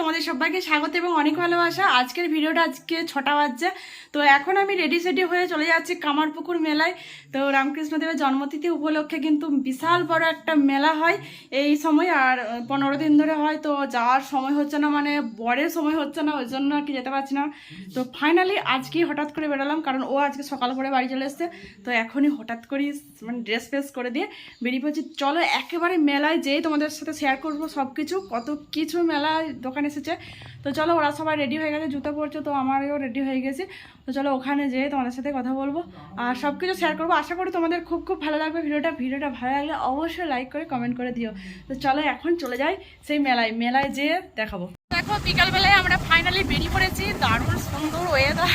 তোমাদের সবাইকে স্বাগত এবং অনেক ভালোবাসা। আজকের ভিডিওটা আজকে ছটা বাজছে। তো এখন আমি রেডি সেডি হয়ে চলে যাচ্ছি কামারপুকুর মেলায়। তো রামকৃষ্ণদেবের জন্মতিথি উপলক্ষে কিন্তু বিশাল বড় একটা মেলা হয় এই সময়। আর পনেরো দিন ধরে হয় তো যাওয়ার সময় হচ্ছে না মানে বরের সময় হচ্ছে না, ওই জন্য আর কি যেতে পারছি না। তো ফাইনালি আজকেই হঠাৎ করে বেরোলাম, কারণ ও আজকে সকাল করে বাড়ি চলে এসছে। তো এখনই হঠাৎ করেই মানে ড্রেস ফ্রেস করে দিয়ে বেরিয়ে পড়ছি। চলো একেবারে মেলায় যেয়ে তোমাদের সাথে শেয়ার করব সব কিছু কত কিছু মেলায় দোকান এসেছে। তো চলো ওরা সবাই রেডি হয়ে গেছে, জুতো পরছে, তো আমারও রেডি হয়ে গেছে। তো চলো ওখানে যেয়ে তোমাদের সাথে কথা বলব। আর সব কিছু শেয়ার করব। আশা করি তোমাদের খুব খুব ভালো লাগবে ভিডিওটা। ভিডিওটা ভালো লাগলে অবশ্যই লাইক করে কমেন্ট করে দিও। তো চলো এখন চলে যাই সেই মেলায়। মেলায় যেয়ে দেখাবো। দেখো, বিকালবেলায় আমরা ফাইনালি বেরিয়ে পড়েছি। দারুণ সুন্দর ওয়েদার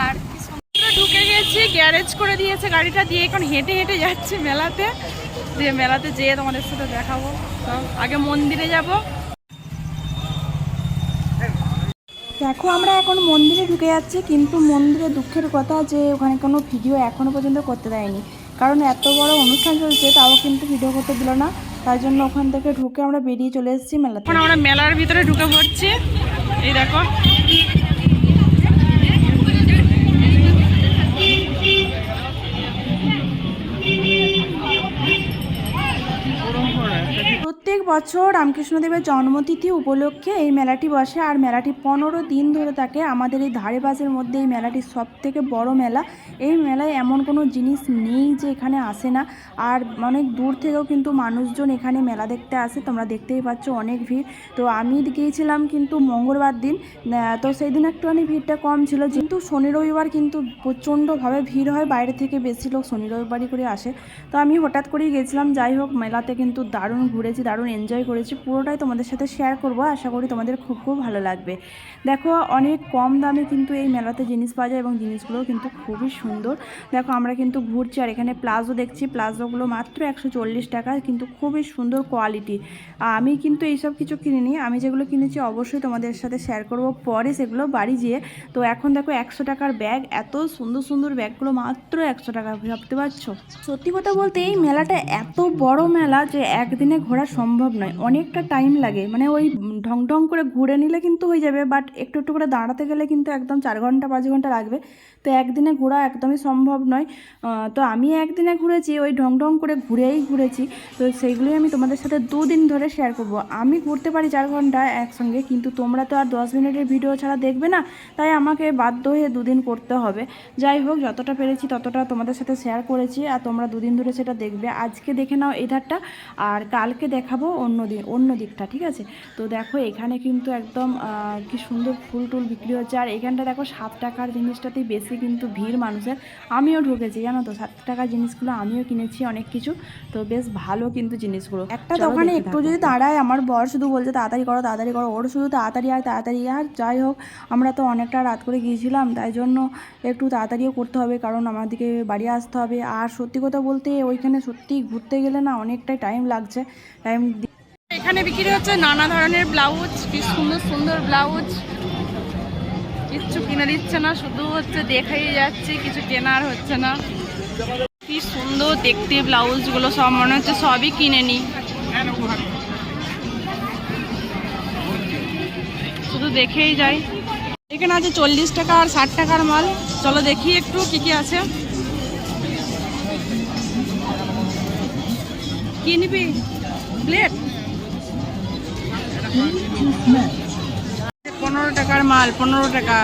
আর ঢুকে গেছি। গ্যারেজ করে দিয়েছে গাড়িটা দিয়ে। এখন হেঁটে হেঁটে যাচ্ছি মেলাতে। দিয়ে মেলাতে যেয়ে তোমাদের সাথে দেখাবো। তো আগে মন্দিরে যাব। দেখো, আমরা এখন মন্দিরে ঢুকে যাচ্ছি, কিন্তু মন্দিরে দুঃখের কথা যে ওখানে কোনো ভিডিও এখনও পর্যন্ত করতে দেয়নি। কারণ এত বড় অনুষ্ঠান চলছে, তাও কিন্তু ভিডিও করতে দিল না। তার জন্য ওখান থেকে ঢুকে আমরা বেরিয়ে চলে এসেছি মেলাতে। আমরা মেলার ভিতরে ঢুকে পড়ছি। এই দেখো বছর রামকৃষ্ণদেবের জন্মতিথি উপলক্ষে এই মেলাটি বসে, আর মেলাটি পনেরো দিন ধরে থাকে। আমাদের এই ধারে পাশের মধ্যে এই মেলাটি সব থেকে বড় মেলা। এই মেলায় এমন কোনো জিনিস নেই যে এখানে আসে না। আর অনেক দূর থেকেও কিন্তু মানুষজন এখানে মেলা দেখতে আসে। তোমরা দেখতেই পাচ্ছ অনেক ভিড়। তো আমি গিয়েছিলাম কিন্তু মঙ্গলবার দিন। তো সেই দিন একটুখানি ভিড়টা কম ছিল। কিন্তু শনি রবিবার কিন্তু প্রচণ্ডভাবে ভিড় হয়। বাইরে থেকে বেশি লোক শনি রবিবারই করে আসে। তো আমি হঠাৎ করেই গেছিলাম। যাই হোক, মেলাতে কিন্তু দারুণ ঘুরেছি, দারুণ এনজয় করেছি, পুরোটাই তোমাদের সাথে শেয়ার করব, আশা করি তোমাদের খুব খুব ভালো লাগবে। দেখো, অনেক কম দামে কিন্তু এই মেলাতে জিনিস পাওয়া যায় এবং জিনিসগুলোও কিন্তু খুবই সুন্দর। দেখো, আমরা কিন্তু ঘুরছি, আর এখানে প্লাজো দেখছি, প্লাজোগুলো মাত্র একশো চল্লিশ টাকা, কিন্তু খুবই সুন্দর কোয়ালিটি আমি কিন্তু এইসব কিছু কিনিনি, আমি যেগুলো কিনেছি অবশ্যই তোমাদের সাথে শেয়ার করব, পরে সেগুলো বাড়ি যেয়ে তো এখন দেখো, একশো টাকার ব্যাগ এত সুন্দর সুন্দর ব্যাগগুলো মাত্র একশো টাকা, ভাবতে পারছ? সত্যি কথা বলতে এই মেলাটা এত বড় মেলা যে একদিনে ঘোরা সম্ভব নয়, অনেকটা টাইম লাগে। মানে ওই ঢং ঢং করে ঘুরে নিলে কিন্তু হয়ে যাবে বাট একটু একটু করে দাঁড়াতে গেলে কিন্তু একদম চার ঘণ্টা, পাঁচ ঘণ্টা লাগবে। তো একদিনে ঘোরা একদমই সম্ভব নয়। তো আমি একদিনে ঘুরেছি, ওই ঢং ঢং করে ঘুরেই ঘুরেছি। তো সেইগুলোই আমি তোমাদের সাথে দুদিন ধরে শেয়ার করব। আমি ঘুরতে পারি চার ঘণ্টা একসঙ্গে, কিন্তু তোমরা তো আর দশ মিনিটের ভিডিও ছাড়া দেখবে না, তাই আমাকে বাধ্য হয়ে দুদিন করতে হবে। যাই হোক, যতটা পেরেছি ততটা তোমাদের সাথে শেয়ার করেছি, আর তোমরা দুদিন ধরে সেটা দেখবে। আজকে দেখে নাও এধারটা আর কালকে দেখাবো অন্য দিন অন্য দিকটা ঠিক আছে? তো দেখো এখানে কিন্তু একদম কি সুন্দর ফুল টুল বিক্রি হচ্ছে। আর এখানটা দেখো সাত টাকার জিনিসটাতেই বেশি কিন্তু ভিড় মানুষের। আমিও ঢুকেছি জানো তো? সাত টাকার জিনিসগুলো আমিও কিনেছি অনেক কিছু। তো বেশ ভালো কিন্তু জিনিসগুলো। একটা দোকানে একটু যদি দাঁড়ায় আমার বর শুধু বলছে তাড়াতাড়ি করো তাড়াতাড়ি করো। ওর শুধু তাড়াতাড়ি আর তাড়াতাড়ি আর যাই হোক আমরা তো অনেকটা রাত করে গিয়েছিলাম তাই জন্য একটু তাড়াতাড়িও করতে হবে কারণ আমাদেরকে বাড়ি আসতে হবে। আর সত্যি কথা বলতে ওইখানে সত্যি ঘুরতে গেলে না অনেকটাই টাইম লাগছে। টাইম এখানে বিক্রি হচ্ছে নানা ধরনের ব্লাউজ, কি সুন্দর সুন্দর ব্লাউজ। কিচ্ছু কিনে দিচ্ছে না, শুধু হচ্ছে দেখাই যাচ্ছে, কিছু কেনার হচ্ছে না। কি সুন্দর দেখতে ব্লাউজগুলো সব, মনে হচ্ছে সবই কিনে নি। শুধু দেখেই যাই। এখানে আছে চল্লিশ টাকা আর ষাট টাকার মাল। চলো দেখি একটু কি কি আছে। কি নিবি? প্লেট পনেরো টাকার মাল, পনেরো টাকা।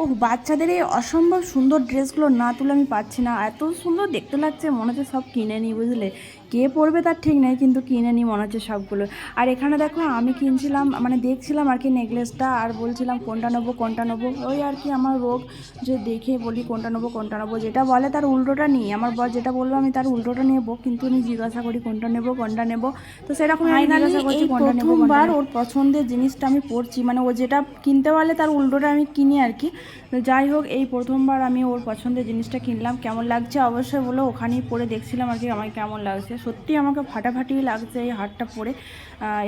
ওহ, বাচ্চাদের এই অসম্ভব সুন্দর ড্রেসগুলো না তুলে আমি পাচ্ছি না। এত সুন্দর দেখতে লাগছে, মনে হচ্ছে সব কিনে নিই, বুঝলে? কে পড়বে তার ঠিক নেই কিন্তু কিনে নিই মনে হচ্ছে সবগুলো। আর এখানে দেখো আমি কিনছিলাম মানে দেখছিলাম আর কি নেকলেসটা আর বলছিলাম কোনটা নেব কোনটা নেব। ওই আর কি আমার রোগ যে দেখে বলি কোনটা নেব কোনটা নেব। যেটা বলে তার উল্টোটা নিই আমার বর যেটা বলব আমি তার উল্টোটা নেব কিন্তু উনি জিজ্ঞাসা করি কোনটা নেব কোনটা নেব। তো সেরকম জিজ্ঞাসা করছি কোনটা নেব প্রথমবার ওর পছন্দের জিনিসটা আমি পরছি মানে ও যেটা কিনতে পারলে তার উল্টোটা আমি কিনি আর কি। যাই হোক এই প্রথমবার আমি ওর পছন্দের জিনিসটা কিনলাম। কেমন লাগছে অবশ্যই বলো ওখানেই পরে দেখছিলাম আর কি আমার কেমন লাগছে। সত্যি আমাকে ফাটাফাটি লাগছে এই হারটা পরে।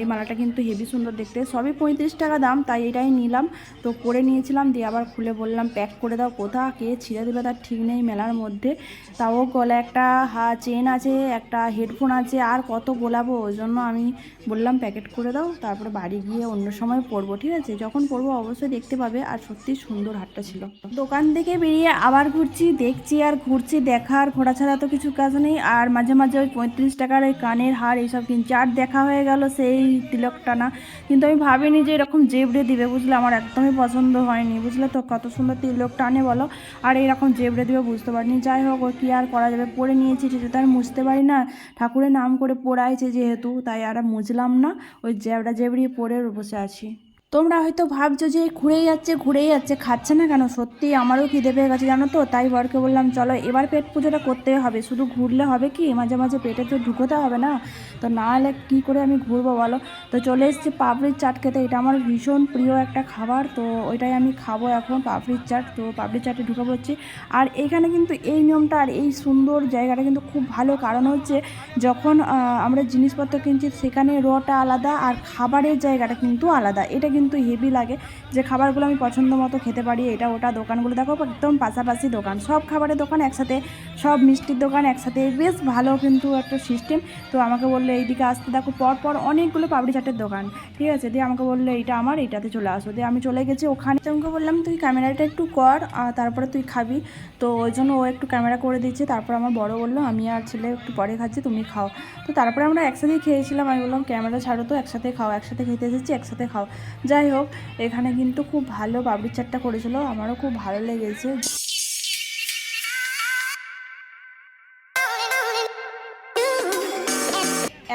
এই মালাটা কিন্তু হেভি সুন্দর দেখতে। সবই পঁয়ত্রিশ টাকা দাম, তাই এটাই নিলাম। তো পরে নিয়েছিলাম, দিয়ে আবার খুলে বললাম প্যাক করে দাও, কোথা? কে ছিঁড়ে দেবে তার ঠিক নেই মেলার মধ্যে। তাও গলা একটা হা, চেন আছে, একটা হেডফোন আছে, আর কত গোলাবো? ওই জন্য আমি বললাম প্যাকেট করে দাও, তারপরে বাড়ি গিয়ে অন্য সময় পরবো, ঠিক আছে? যখন পরবো অবশ্যই দেখতে পাবে, আর সত্যি সুন্দর হাটটা ছিল। দোকান থেকে বেরিয়ে আবার ঘুরছি, দেখছি আর ঘুরছি দেখার ঘোরা ছাড়া তো কিছু কাজ নেই, আর মাঝে মাঝে ওই পঁয়ত্রিশ টাকার ওই কানের হার এইসব কিনছি আর দেখা হয়ে গেল সেই তিলক টানা কিন্তু আমি ভাবিনি যে এরকম জেবড়ে দিবে, বুঝলে? আমার একদমই পছন্দ হয়নি, বুঝলে তো? কত সুন্দর তিলক টানে বলো। আর এরকম জেবড়ে দিবে বুঝতে পারিনি। যাই হোক ও কি আর করা যাবে? পরে নিয়েছি সেটা তো আর মুছতে পারি না। ঠাকুরের নাম করে পড়াইছে যেহেতু, তাই আর মুছলাম না। ওই জেবড়া জেবড়িয়ে পরে বসে আছি। তোমরা হয়তো ভাবছ যে ঘুরেই যাচ্ছে ঘুরেই যাচ্ছে, খাচ্ছে না কেন? সত্যি আমারও খিদে পেয়ে গেছে জানো তো? তাই বরকে বললাম, চলো, এবার পেট পুজোটা করতে হবে। শুধু ঘুরলে হবে কি? মাঝে মাঝে পেটে তো ঢুকোতে হবে না? তো না হলে কী করে আমি ঘুরবো বলো? তো চলে এসেছি পাপড়ির চাট খেতে। এটা আমার ভীষণ প্রিয় একটা খাবার, তো ওইটাই আমি খাব এখন পাপড়ির চাট। তো পাপড়ির চাটে ঢুকে পড়ছি। আর এখানে কিন্তু এই নিয়মটা আর এই সুন্দর জায়গাটা কিন্তু খুব ভালো। কারণ হচ্ছে যখন আমরা জিনিসপত্র কিনছি, সেখানে রটা আলাদা আর খাবারের জায়গাটা কিন্তু আলাদা। এটা কিন্তু হেভি লাগে। যে খাবারগুলো আমি পছন্দ মতো খেতে পারি, এটা ওটা দোকানগুলো দেখো, একদম পাশাপাশি দোকান। সব খাবারের দোকান একসাথে, সব মিষ্টির দোকান একসাথে, বেশ ভালো কিন্তু একটা সিস্টেম তো আমাকে বলল, এইদিকে আসতে দেখো পর পর অনেকগুলো পাপড়ি চাটের দোকান। ঠিক আছে? দিয়ে আমাকে বলল, এইটা আমার, এইটাতে চলে আসো। দিয়ে আমি চলে গেছি ওখানে। তো আমাকে বললাম, তুই ক্যামেরাটা একটু কর আর তারপরে তুই খাবি। তো ওই জন্য ও একটু ক্যামেরা করে দিচ্ছে। তারপর আমার বড় বলল, আমি আর ছেলে একটু পরে খাচ্ছি, তুমি খাও। তো তারপরে আমরা একসাথেই খেয়েছিলাম। আমি বললাম, ক্যামেরা ছাড়ো তো, একসাথে খাও, একসাথে খেতে এসেছি, একসাথে খাও। যাই হোক এখানে কিন্তু খুব ভালো পাপড়ির চাটটা করেছিল আমারও খুব ভালো লেগেছে।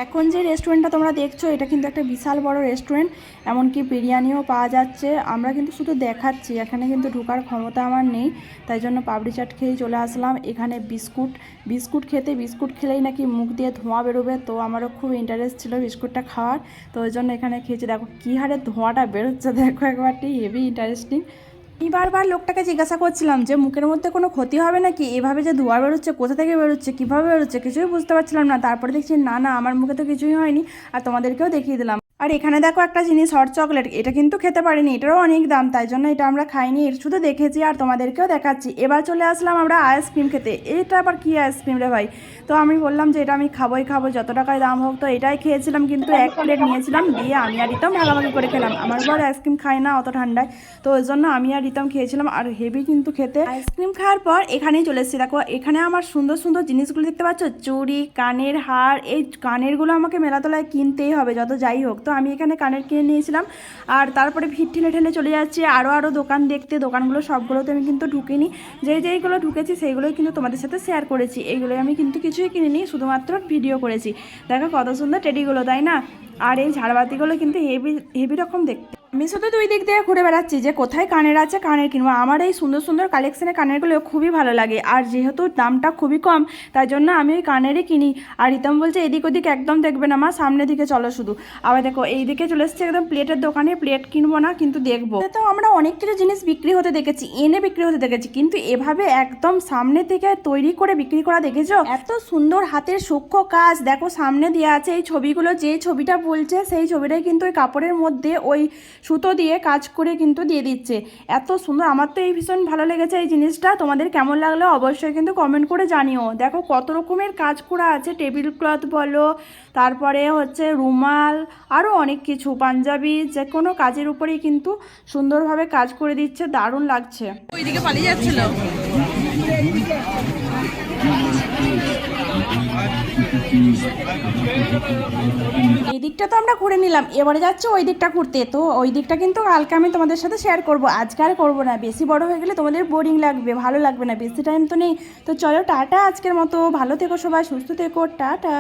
এখন যে রেস্টুরেন্টটা তোমরা দেখছ, এটা কিন্তু একটা বিশাল বড় রেস্টুরেন্ট এমনকি বিরিয়ানিও পাওয়া যাচ্ছে। আমরা কিন্তু শুধু দেখাচ্ছি, এখানে কিন্তু ঢোকার ক্ষমতা আমার নেই, তাই জন্য পাপড়ি চাট খেয়েই চলে আসলাম। এখানে বিস্কুট বিস্কুট খেতে, বিস্কুট খেলেই নাকি মুখ দিয়ে ধোঁয়া বেরোবে, তো আমারও খুব ইন্টারেস্ট ছিল বিস্কুটটা খাওয়ার, তো ওই জন্য এখানে খেয়েছি। দেখো কী হারে ধোঁয়াটা বেরোচ্ছে, দেখো একবারটি হেভি ইন্টারেস্টিং আমি বারবার লোকটাকে জিজ্ঞাসা করছিলাম যে মুখের মধ্যে কোনো ক্ষতি হবে নাকি? এভাবে যে ধোঁয়া বেরোচ্ছে, কোথা থেকে বেরোচ্ছে, কীভাবে বেরোচ্ছে কিছুই বুঝতে পারছিলাম না। তারপরে দেখছি, না না, আমার মুখে তো কিছুই হয়নি। আর তোমাদেরকেও দেখিয়ে দিলাম। আর এখানে দেখো একটা জিনিস হট চকলেট এটা কিন্তু খেতে পারিনি, এটারও অনেক দাম, তাই জন্য এটা আমরা খাইনি শুধু দেখেছি আর তোমাদেরকেও দেখাচ্ছি। এবার চলে আসলাম আমরা আইসক্রিম খেতে। এটা আবার কী আইসক্রিম রে ভাই? তো আমি বললাম যে এটা আমি খাবোই, খাব, যত টাকায় দাম হোক, তো এটাই খেয়েছিলাম, কিন্তু এক প্লেট নিয়েছিলাম, দিয়ে আমি আর রিতম ভাগাভাগি করে খেলাম। আমার বর আইসক্রিম খায় না অত ঠান্ডায়, তো ওই জন্য আমি আর রিতম খেয়েছিলাম, আর হেভি কিন্তু খেতে। আইসক্রিম খাওয়ার পর এখানেই চলে এসেছি। দেখো, এখানে আমার সুন্দর সুন্দর জিনিসগুলো দেখতে পাচ্ছ? চুড়ি, কানের হার, এই কানেরগুলো আমাকে মেলাতলায় কিনতেই হবে, যত যাই হোক। তো আমি এখানে কানের কিনে নিয়েছিলাম। আর তারপরে ভিড় ঠেলে ঠেলে চলে যাচ্ছে। আরও আরও দোকান দেখতে। দোকানগুলো সবগুলোতে আমি কিন্তু ঢুকিনি। যেই যেইগুলো ঢুকেছি, সেইগুলোই কিন্তু তোমাদের সাথে শেয়ার করেছি। এইগুলোই আমি কিন্তু কিছুই কিনিনি, শুধুমাত্র ভিডিও করেছি। দেখো কত সুন্দর টেডিগুলো তাই না? আর এই ঝাড়বাতিগুলো কিন্তু হেভি হেভি রকম দেখতে। আমি শুধু দুই দিক দিয়ে ঘুরে বেড়াচ্ছি যে কোথায় কানের আছে, কানের কিনবো। আমার এই সুন্দর সুন্দর কালেকশনের কানেরগুলো খুবই ভালো লাগে। আর যেহেতু দামটা খুবই কম, তাই জন্য আমি ওই কানেরই কিনি। আর রিতম বলছে, এদিক ওদিক একদম দেখবে না মা, সামনের দিকে চলো শুধু। আবার দেখো এই দিকে চলে এসছে একদম প্লেটের দোকানে, প্লেট কিনবো না, কিন্তু দেখব। তো আমরা অনেক কিছু জিনিস বিক্রি হতে দেখেছি, এনে বিক্রি হতে দেখেছি, কিন্তু এভাবে একদম সামনে থেকে তৈরি করে বিক্রি করা দেখেছ? এত সুন্দর হাতের সূক্ষ্ম কাজ, দেখো সামনে দেওয়া আছে এই ছবিগুলো যে ছবিটা বলছে, সেই ছবিটাই কিন্তু ওই কাপড়ের মধ্যে ওই সুতো দিয়ে কাজ করে কিন্তু দিয়ে দিচ্ছে। এত সুন্দর, আমার তো এই ভীষণ ভালো লেগেছে এই জিনিসটা। তোমাদের কেমন লাগল অবশ্যই কিন্তু কমেন্ট করে জানিও। দেখো কত রকমের কাজ করা আছে টেবিল ক্লথ বলো, তারপরে হচ্ছে রুমাল আরও অনেক কিছু। পাঞ্জাবি যে কোনো কাজের উপরেই কিন্তু সুন্দরভাবে কাজ করে দিচ্ছে, দারুণ লাগছে। ওইদিকে পালিয়ে যাচ্ছিল? এই দিকটা তো আমরা ঘুরে নিলাম। এবারে যাচ্ছে ওই দিকটা ঘুরতে। তো ওই দিকটা কিন্তু কালকে আমি তোমাদের সাথে শেয়ার করব। আজকে আর করব না। বেশি বড় হয়ে গেলে তোমাদের বোরিং লাগবে, ভালো লাগবে না। বেশি টাইম তো নেই। তো চলো টাটা আজকের মতো। ভালো থেকো সবাই, সুস্থ থেকো। টাটা।